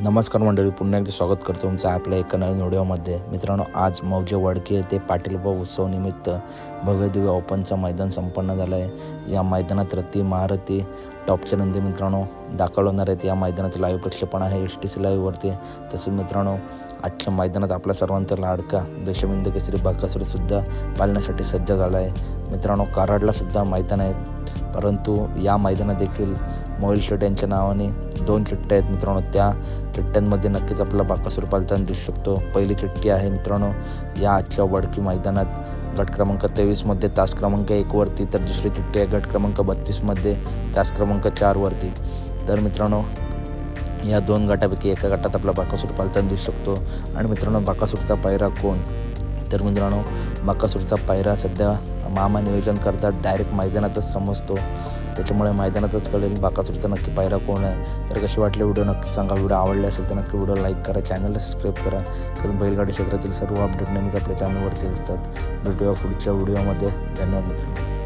नमस्कार मंडळी पुन्हा एकदा स्वागत करतो तुमचं आपल्या एका नवीन व्हिडिओमध्ये. मित्रांनो आज मौजे वडके येथे पाटीलबाव उत्सवनिमित्त भव्य दिव्य ओपनचं मैदान संपन्न झालं आहे या मैदानात रती महारथी टॉपचे नंदी मित्रांनो दाखल होणार आहेत. या मैदानाचं लाईव्ह प्रक्षेपण आहे एस टी सी लाईव्हवरती तसेच मित्रांनो आजच्या मैदानात आपल्या सर्वांचा लाडका दशमिंद केसरी बाकासुरीसुद्धा पालण्यासाठी सज्ज झाला आहे मित्रांनो कराडलासुद्धा मैदान आहे. परंतु या मैदानात देखील मोहिल शेट यांच्या नावाने दोन चिट्ट्या आहेत मित्रांनो. त्या चिट्ट्यांमध्ये नक्कीच आपला बाकासूर पालताना दिसू शकतो. पहिली चिठ्ठी आहे मित्रांनो या आजच्या वडकी मैदानात. गट क्रमांक तेवीसमध्ये तास क्रमांक एकवरती तर दुसरी चिट्टी आहे गट क्रमांक बत्तीसमध्ये तास क्रमांक चारवरती तर मित्रांनो या दोन गटापैकी एका गटात आपला बाकासूर पालताना दिसू शकतो. आणि मित्रांनो बाकासूरचा पायरा कोण? तर मित्रांनो बाकासूरचा पायरा सध्या मामा नियोजन करतात डायरेक्ट मैदानातच समजतो. त्याच्यामुळे मैदानातच कळेल. बाकासूरचा नक्की पायरा कोण आहे? तर कशी वाटली व्हिडिओ? नक्की सांगा. व्हिडिओ आवडले असेल तर नक्की व्हिडिओ लाईक करा. चॅनलला सबस्क्राईब करा. कारण बैलगाडी क्षेत्रातील सर्व अपडेट नेहमीच आपल्या चॅनलवरती असतात. भेटूया पुढच्या व्हिडिओमध्ये. धन्यवाद मित्रांनो.